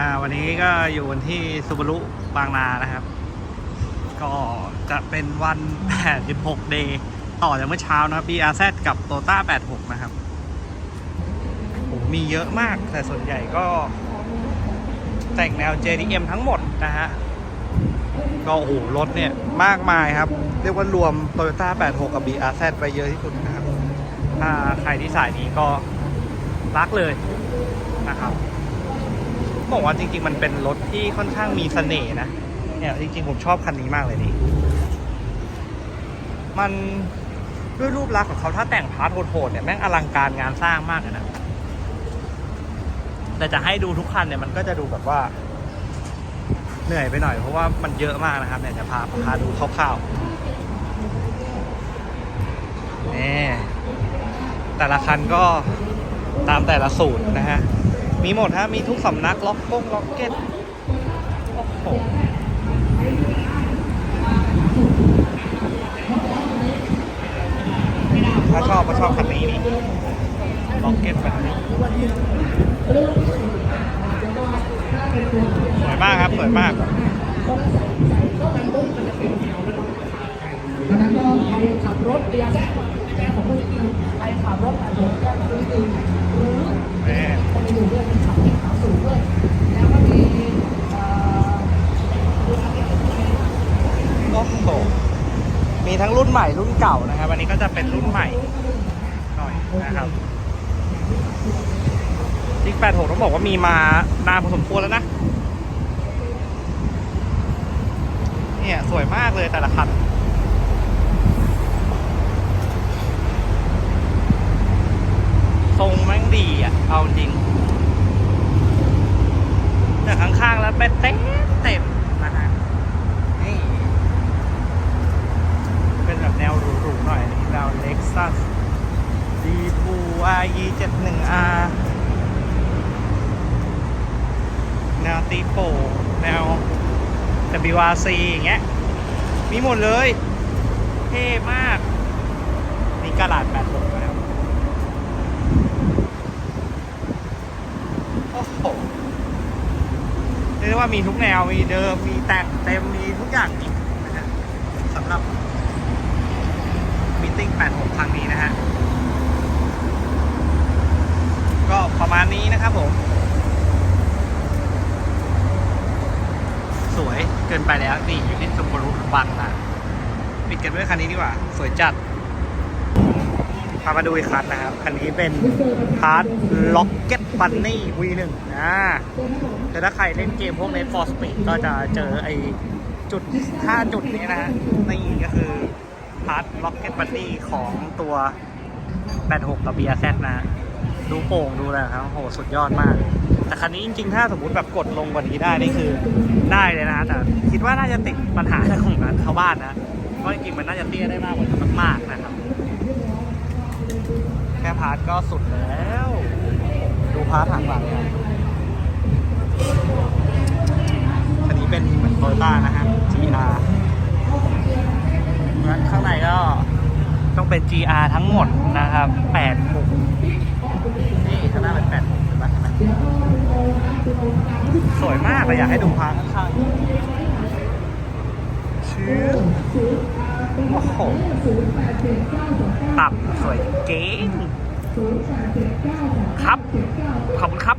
อ่าวันนี้ก็อยู่กันที่ซูบรุบางนานะครับ ก็จะเป็นวัน 86 day ต่อจากเมื่อเช้านะครับ BRZ กับ t o t a 86 นะครับโอ้มีเยอะมากแต่ส่วนใหญ่ก็ แต่งแนว JDM ทั้งหมดนะฮะ ก็โอ้โหรถเนี่ย มากมายครับ เรียกว่ารวม Toyota 86 กับ BRZ ไปเยอะที่สุดนะครับ ถ้าใครที่สายนี้ก็รักเลยนะครับ บอกว่าจริง ๆ มันเป็นรถที่ค่อนข้างมีเสน่ห์นะ เนี่ยจริง ๆ ผมชอบคันนี้มากเลยนี่ มันด้วยรูปลักษณ์ของเขาถ้าแต่งพาร์ทโหดๆเนี่ยแม่งอลังการงานสร้างมากเลยนะ แต่จะให้ดูทุกคันเนี่ยมันก็จะดูแบบว่า เหนื่อยไปหน่อยเพราะว่ามันเยอะมากนะครับเนี่ยจะพาพาดูคร่าวๆนี่แต่ละคันก็ตามแต่ละสูตรนะฮะ มีหมดฮะ มีทุกสำนัก ล็อกก้งล็อกเก็ตโอ้โหถ้าชอบก็ชอบคันนี้นี่ ล็อกเก็ตแบบนี้สวยมากครับสวยมากดังนั้นก็ใครขับรถเรียนแก้ของผู้อื่นใครขับรถอาจจะแก้องผู้อื่นหรือ แม่คนอื่นด้วยเป็นขับที่ขับสูงด้วยแล้วก็มีเอ่อโอ้โหมีทั้งรุ่นใหม่รุ่นเก่านะครับ อันนี้ก็จะเป็นรุ่นใหม่หน่อยนะครับจิกแปดหกต้องบอกว่ามีมานานพอสมควรแล้วนะเนี่ยสวยมากเลยแต่ละคันทรงแม่งดีอะ เอาจริงแต่ข้างแล้วเป็นเต็มเต็มนะฮะนี่เป็นแบบแนวหรูๆหน่อยแนว Lexus D2 RE 71R แนวตีโปแนว WRC อย่างเงี้ย มีหมดเลย เท่มาก มีกระดาษแบบผมแล้ว โอ้โห เรียกว่ามีทุกแนว มีเดิม มีแต่งเต็ม มีทุกอย่างนะฮะสำหรับมิ팅86 ครั้งนี้นะฮะ ก็ประมาณนี้นะครับผม สวยเกินไปแล้ว นี่ อยู่ที่ซุมบรุบังนะปิดกันด้วยคันนี้ดีกว่า สวยจัดพามาดูอีกคันนะครับ คันนี้เป็นพาร์ทล็อกเก็ต บันนี่ V1 อ่าแต่ถ้าใครเล่นเกมพวกใน For Speed ก็จะเจอไอจุด 5 จุดนี้นะฮะนี่ก็คือพาร์ทล็อกเก็ตบันนี่ของตัว 86 กับ BRZ นะ ดูโป่งดูอะไรครับโหสุดยอดมาก แต่คันนี้จริงๆ ถ้าสมมติแบบกดลงกว่านี้ได้ นี่คือได้เลยนะ แต่คิดว่าน่าจะติดปัญหาของนั้นเข้าบ้านนะเพราะจริงๆ มันน่าจะเตี้ยได้มากกว่านี้มากๆนะครับ แค่พาร์ทก็สุดแล้ว ดูพาร์ททางหลังนะคันนี้เป็นเหมือนโตโยต้านะฮะ GR งั้นข้างในก็ต้องเป็น GR ทั้งหมดนะครับ86นี่ข้างหน้าเป็น86เห็นไหมเห็นไหมสวยมากเลยอยากให้ดูพาร์ทข้างๆชื้อโอ้โหตับสวยเก๋งครับ ขอบคุณครับ